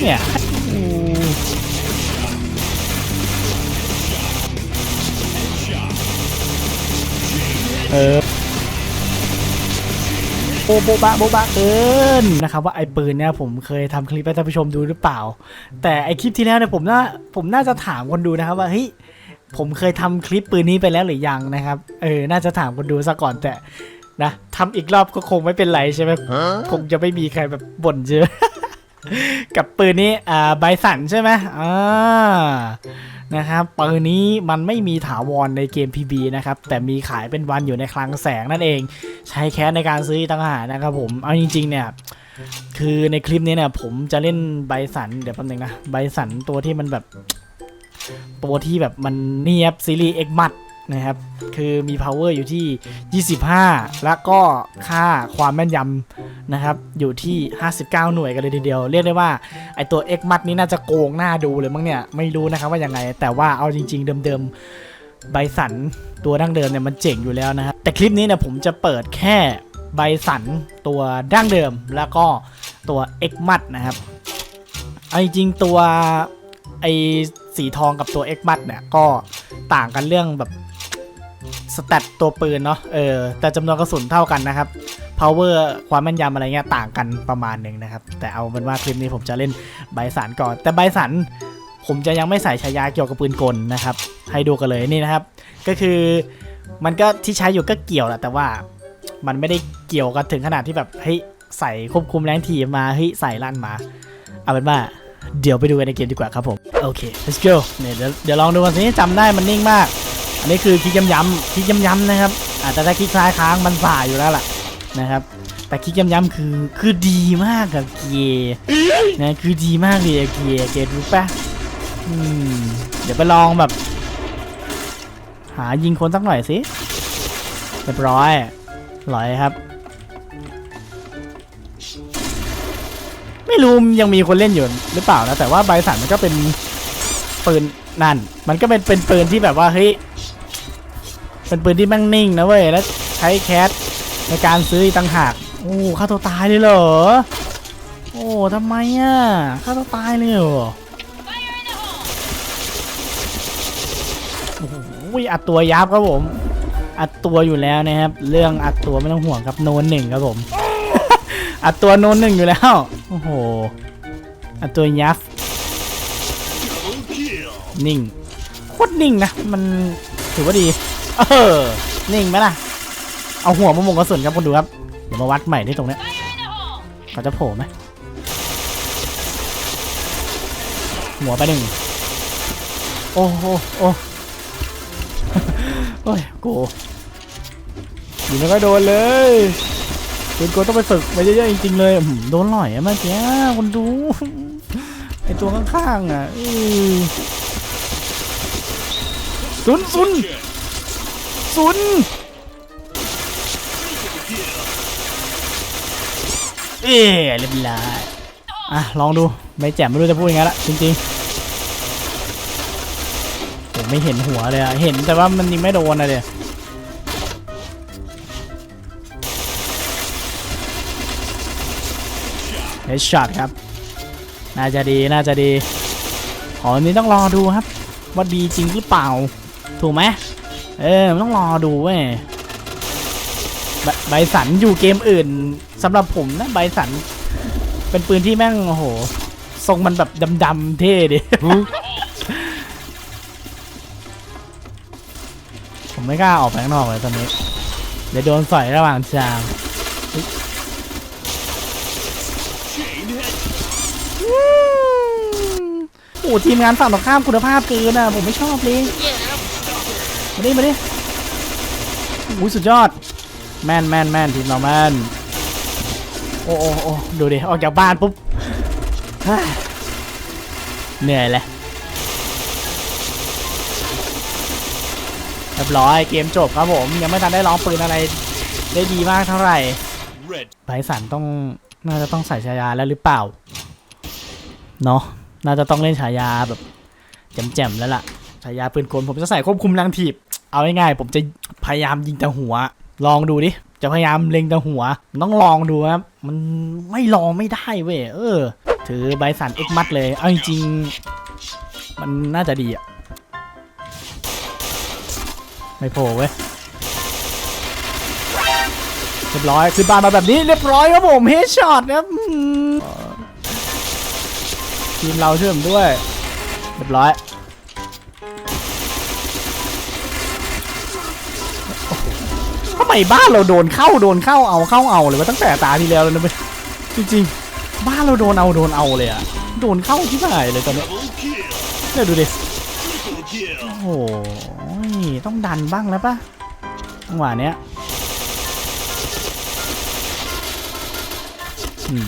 เนี่ยอู้เออโบโบบะโบบะเกินนะครับว่าไอ้ปืนเนี่ยผมเคยทำคลิปให้ท่านผู้ชมดูหรือเปล่า แต่ไอ้คลิปที่แล้วเนี่ยผมน่าผมน่าจะถามคนดูนะครับว่าเฮ้ยผมเคยทำคลิปปืนนี้ไปแล้วหรือยังนะครับ เออ น่าจะถามคนดูซะก่อนแต่นะทำอีกรอบก็คงไม่เป็นไรใช่ไหมคงจะไม่มีใครแบบบ่นเยอะ กับปืนนี้อ่าไบสันใช่ไหมอ่านะครับปืนนี้มันไม่มีถาวรในเกม PB นะครับ แต่มีขายเป็นวันอยู่ในคลังแสงนั่นเอง ใช้แคสในการซื้อต่างหากนะครับผม เอาจริง ๆ เนี่ย คือในคลิปนี้เนี่ย ผมจะเล่นไบสันเดี๋ยวแป๊บนึงนะไบสันตัวที่มันแบบ ตัวที่แบบมันเนียบซีรีส์ X มัด นะครับ คือมี power อยู่ที่ 25 แล้วก็ค่าความแม่นยำนะครับ อยู่ที่ 59 หน่วยกันเลยทีเดียว เรียกได้ว่า ไอตัว X มัดนี้น่าจะโกงหน้าดูเลยมั้งเนี่ย ไม่รู้นะครับว่ายังไง แต่ว่าเอาจริง ๆ เดิมๆ ไบสันตัวดั้งเดิมเนี่ยมันเจ๋งอยู่แล้วนะครับ แต่คลิปนี้เนี่ยผมจะเปิดแค่ไบสันตัวดั้งเดิม แล้วก็ตัว X มัดนะครับ เอาจริงๆตัวไอสีทองกับตัว X มัดเนี่ยก็ต่างกันเรื่องแบบ สเตตตัวปืนเนาะเออแต่จำนวนกระสุนเท่ากันนะครับ power ความแม่นยำอะไรเงี้ยต่างกันประมาณหนึ่งนะครับ แต่เอาเป็นว่าคลิปนี้ผมจะเล่นไบสันก่อน แต่ไบสันผมจะยังไม่ใส่ฉายาเกี่ยวกับปืนกลนะครับ ให้ดูกันเลยนี่นะครับ ก็คือมันก็ที่ใช้อยู่ก็เกี่ยวแหละแต่ว่ามันไม่ได้เกี่ยวกันถึงขนาดที่แบบเฮ้ยใส่ควบคุมแรงถีบมาเฮ้ยใส่ลั่นมา เอาเป็นว่าเดี๋ยวไปดูกันในเกมดีกว่าครับผม โอเค let's go เนี่ยเดี๋ยวเดี๋ยวลองดูกันสิจำได้มันนิ่งมาก อันนี้คือคลิกย้ำๆคลิกย้ำๆนะครับอาจจะถ้าคลิกซ้ายค้างมันสายอยู่แล้วล่ะนะครับ แต่คลิกย้ำๆคือคือดีมากกับเกียร์นะคือดีมากเลยอะเกียร์เกียร์รู้ปะอืมเดี๋ยวไปลองแบบ หายิงคนสักหน่อยสิเรียบร้อยลอยครับ ไม่รู้ยังมีคนเล่นอยู่หรือเปล่านะแต่ว่าไบสันมันก็เป็นปืนนั่น มันก็เป็นเป็นปืนที่แบบว่าเฮ้ย เป็นปืนที่แม่งนิ่งนะเว้ย แล้วใช้แคสในการซื้อต่างหาก โอ้ฆ่าตัวตายเลยเหรอ โอ้ทำไมอะฆ่าตัวตายเลยเหรอ โอ้โหอัดตัวยับครับผม อัดตัวอยู่แล้วนะครับ เรื่องอัดตัวไม่ต้องห่วงครับโนนหนึ่งครับผม อัดตัวโนนหนึ่งอยู่แล้ว โอ้โห อัดตัวยับนิ่ง โคตรนิ่งนะ มันถือว่าดี เออ นิ่งไหมล่ะ เอาหัวมาหมงกระสุนครับคุณดูครับ เดี๋ยวมาวัดใหม่ที่ตรงเนี้ยเขาจะโผล่ไหมหัวไปหนึ่ง โอ้โหโอ้โอ้ยกูอยู่ไม่ค่อยโดนเลยคุณโกต้องไปฝึกมาเยอะๆจริงๆเลยโดนหล่อยอะเมื่อกี้คุณดูไอตัวข้างๆอะซุนซุน ซุนเอ๊ะเรียบร้อยอะ ลองดู ไม่แจ่มไม่รู้จะพูดยังไงละจริงๆผมไม่เห็นหัวเลยอะเห็นแต่ว่ามันยิงไม่โดนอะเดียเฮดช็อตครับ น่าจะดีน่าจะดี ขออันนี้ต้องรอดูครับ ว่าดีจริงหรือเปล่า ถูกไหม เออมันต้องรอดูเว้ยใบใบสันอยู่เกมอื่นสำหรับผมนะใบสัน เป็นปืนที่แม่งโอ้โห ทรงมันแบบดำๆเท่ดิผมไม่กล้าออกไปข้างนอกเลยตอนนี้ เดี๋ยวโดนสอยระหว่างทางโอ้โหทีมงานฝั่งตรงข้ามคุณภาพเกินอะ ผมไม่ชอบเลย มาดิมาดิอุ้ยสุดยอด แม่นแม่นแม่นทีมเราแม่นโอ้โอ้โอ้ดูดิ ออกจากบ้านปุ๊บเหนื่อยเลยเรียบร้อยเกมจบครับผม ยังไม่ทันได้ลองปืนอะไรได้ดีมากเท่าไหร่ไบสันต้องน่าจะต้องใส่ฉายาแล้วหรือเปล่า เนาะน่าจะต้องเล่นฉายาแบบแจ่มๆแล้วล่ะ ฉายาปืนกลผมจะใส่ควบคุมแรงถีบ เอาง่ายๆผมจะพยายามยิงแต่หัว ลองดูดิ จะพยายามเล็งแต่หัว ต้องลองดูครับมันไม่ลองไม่ได้เว้ยเออ ถือใบสันเอ็กมัดเลย เอาจริงๆมันน่าจะดีอะไม่โผล่เว้ยเรียบร้อยขึ้นบานมาแบบนี้เรียบร้อยครับผมเฮดช็อตนะครับทีมเราเชื่อมด้วย เรียบร้อย ทำไมบ้านเราโดนเข้าโดนเข้าเอาเข้าเอาเลยว่าตั้งแต่ตาที่แล้วแล้วนะเว้ยจริงๆ บ้านเราโดนเอาโดนเอาเลยอะโดนเข้าที่ไหนเลยตอนนี้เนี่ยดูดิโอ้โหต้องดันบ้างแล้วปะจังหวะเนี้ยอืม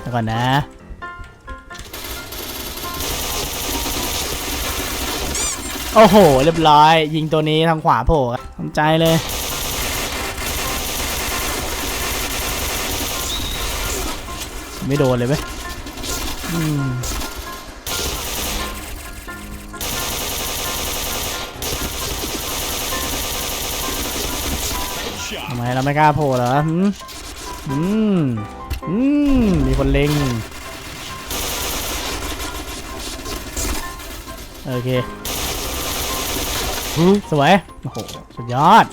เดี๋ยวก่อนนะ โอ้โห เรียบร้อย ยิงตัวนี้ทางขวาโผล่ทำใจเลย ไม่โดนเลยเว้ยอืมทำไมเราไม่กล้าโผล่เหรอหืมอืม อืม มีคนเล็ง โอเค สวย โอ้โห สุดยอด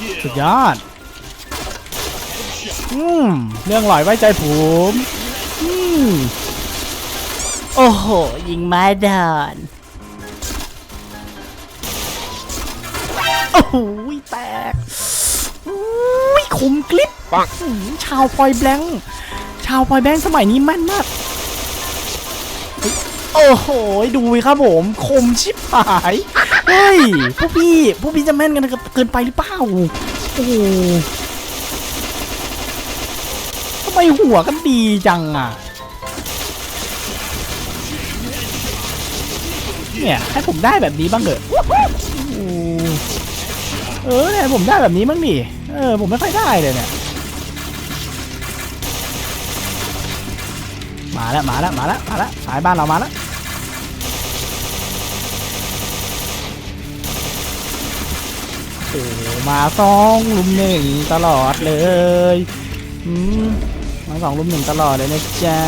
Kill. สุดยอด Headshot. อืม เรื่องหลอยไว้ใจผม อืม โอ้โห ยิงไม้ดานโอ้โหแตกอุ้ยคมกลิปอื้อหือชาวพลอยแบงค์ชาวพลอยแบงค์สมัยนี้แม่นมากเฮ้ย โอ้โห ดูครับผม คมชิบหาย เฮ้ย พวกพี่ พวกพี่จะแม่นกันเกินไปหรือเปล่า โอ้ทำไมหัวกันดีจังอะ เนี่ยให้ผมได้แบบนี้บ้างเถอะเออเนี่ยผมได้แบบนี้บ้างดิเออ ผมไม่ค่อยได้เลยเนี่ย มาแล้วมาแล้วมาแล้วมาแล้วสายบ้านเรามาแล้วโอ้มาสองลุมหนึ่งตลอดเลยอืมมาสองลุมหนึ่งตลอดเลยนะจ๊ะ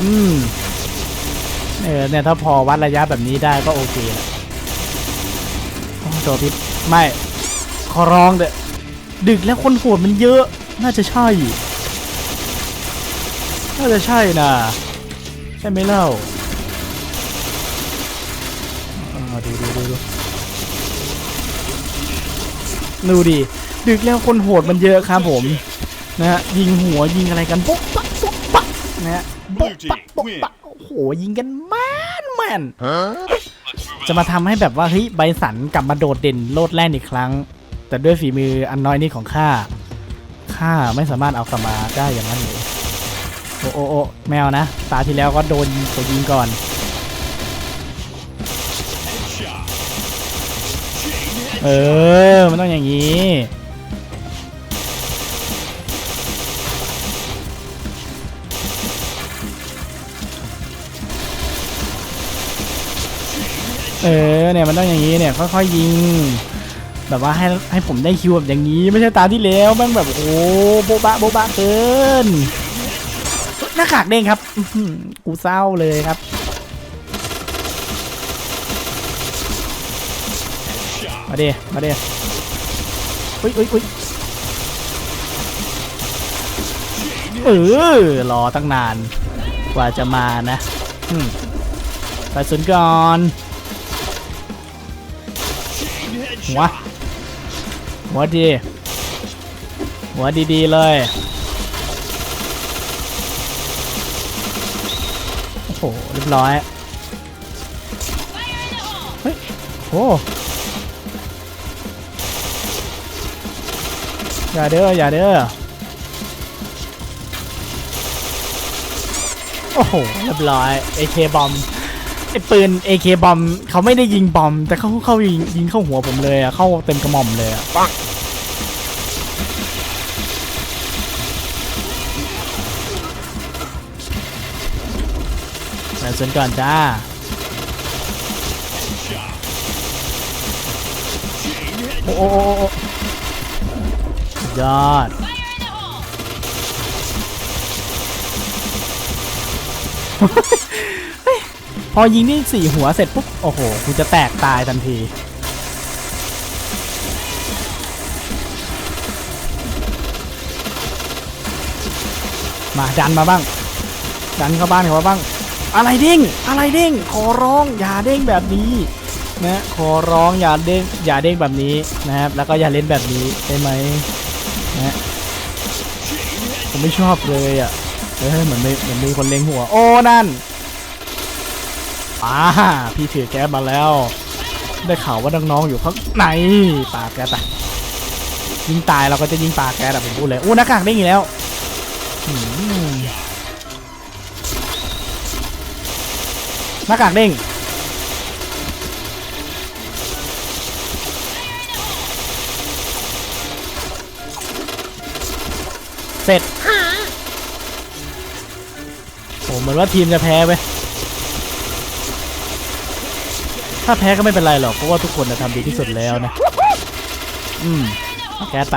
อืมเออเนี่ยถ้าพอวัดระยะแบบนี้ได้ก็โอเคแหละโอ้ตัวพิษไม่ขอร้องเด้อ ดึกแล้วคนโหดมันเยอะ น่าจะใช่ น่าจะใช่นะ ใช่ไหมเล่าอ่าดูดูดูดูดูดิ ดึกแล้วคนโหดมันเยอะครับผม นะฮะ ยิงหัวยิงอะไรกันปุ๊บปั๊บปุ๊บปั๊บนะฮะปุ๊บปั๊บปุ๊บปั๊บโอ้โห ยิงกันแม่นแม่นจะมาทำให้แบบว่าเฮ้ยใบสันกลับมาโดดเด่นโลดแล่นอีกครั้ง แต่ด้วยฝีมืออันน้อยนิดของข้าข้าไม่สามารถเอากลับมาได้อย่างนั้นเลยโอ้โอ้โอแมวนะ ตาที่แล้วก็โดนตัวยิงก่อน เออ มันต้องอย่างนี้ เออ เนี่ย มันต้องอย่างนี้เนี่ย ค่อยๆยิง แบบว่าให้ให้ผมได้คิวแบบอย่างนี้ ไม่ใช่ตาที่แล้วแม่งแบบโอ้โบบะโบบะเกินหน้ากากเด้งครับกูเศร้าเลยครับมาเดมาเดอุ้ยอุ้ยอุ้ยเออรอตั้งนานกว่าจะมานะไปสุนก่อนว headshot. หัวดี หัวดีๆเลยโอ้โหเรียบร้อยเฮ้ยโอ้อย่าเด้ออย่าเด้อโอ้โหเรียบร้อย AK บอมไอปืน AK บอมเขาไม่ได้ยิงบอม แต่เขาเข้ายิงยิงเข้าหัวผมเลยอะเข้าเต็มกระหม่อมเลยอะปัง มาสวนก่อนจ้าโอ้โยอดพอยิงนี่สี่หัวเสร็จปุ๊บ โอ้โหกูจะแตกตายทันทีมาดันมาบ้าง ดันเข้าบ้านเขาบ้าง อะไรเด้ง อะไรเด้ง ขอร้องอย่าเด้งแบบนี้นะขอร้องอย่าเด้งอย่าเด้งแบบนี้นะครับ แล้วก็อย่าเล่นแบบนี้ได้ไหมนะผมไม่ชอบเลยอะเฮ้ยเหมือนมีเหมือนมีคนเล็งหัว โอ้นั่นอ่าพี่ถือแก๊สมาแล้ว ได้ข่าวว่าน้องๆอยู่ข้างในปากแก๊สอะยิงตายเราก็จะยิงปากแก๊สอะผมพูดเลยโอ้หน้ากากเด้งอีกแล้ว หน้ากากเด้งเสร็จโอ้เหมือนว่าทีมจะแพ้ไปถ้าแพ้ก็ไม่เป็นไรหรอกเพราะว่าทุกคนน่ะทำดีที่สุดแล้วนะ อืมแก๊สไป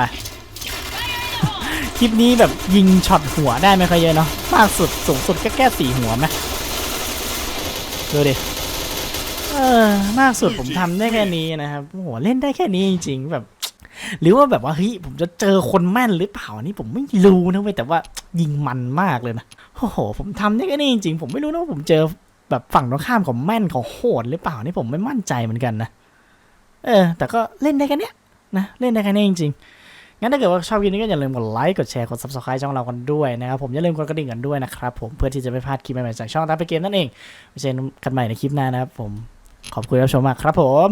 คลิปนี้แบบยิงช็อตหัวได้ไม่ค่อยเยอะเนาะมากสุดสูงสุดก็แค่สี่หัวไหม ดูดิ เออ มากสุดผมทำได้แค่นี้นะครับโหเล่นได้แค่นี้จริงๆแบบ หรือว่าแบบว่าเฮ้ยผมจะเจอคนแม่นหรือเปล่านี่ผมไม่รู้นะเว้ยแต่ว่ายิงมันมากเลยนะโอ้โห ผมทำได้แค่นี้จริงๆผมไม่รู้นะว่าผมเจอแบบฝั่งตรงข้ามของแม่นของโหดหรือเปล่านี่ผมไม่มั่นใจเหมือนกันนะเออ แต่ก็เล่นได้แค่นี้นะเล่นได้แค่นี้จริง ๆ งั้นถ้าเกิดว่าชอบคลิปนี้ก็อย่าลืมกดไลค์กดแชร์กด subscribe ช่องเรากันด้วยนะครับผมอย่าลืมกดกระดิ่งกันด้วยนะครับผมเพื่อที่จะไม่พลาดคลิปใหม่ๆจากช่องตาไปเกมนั่นเองไว้เจอกันใหม่ในคลิปหน้านะครับผมขอบคุณที่รับชมมากครับผม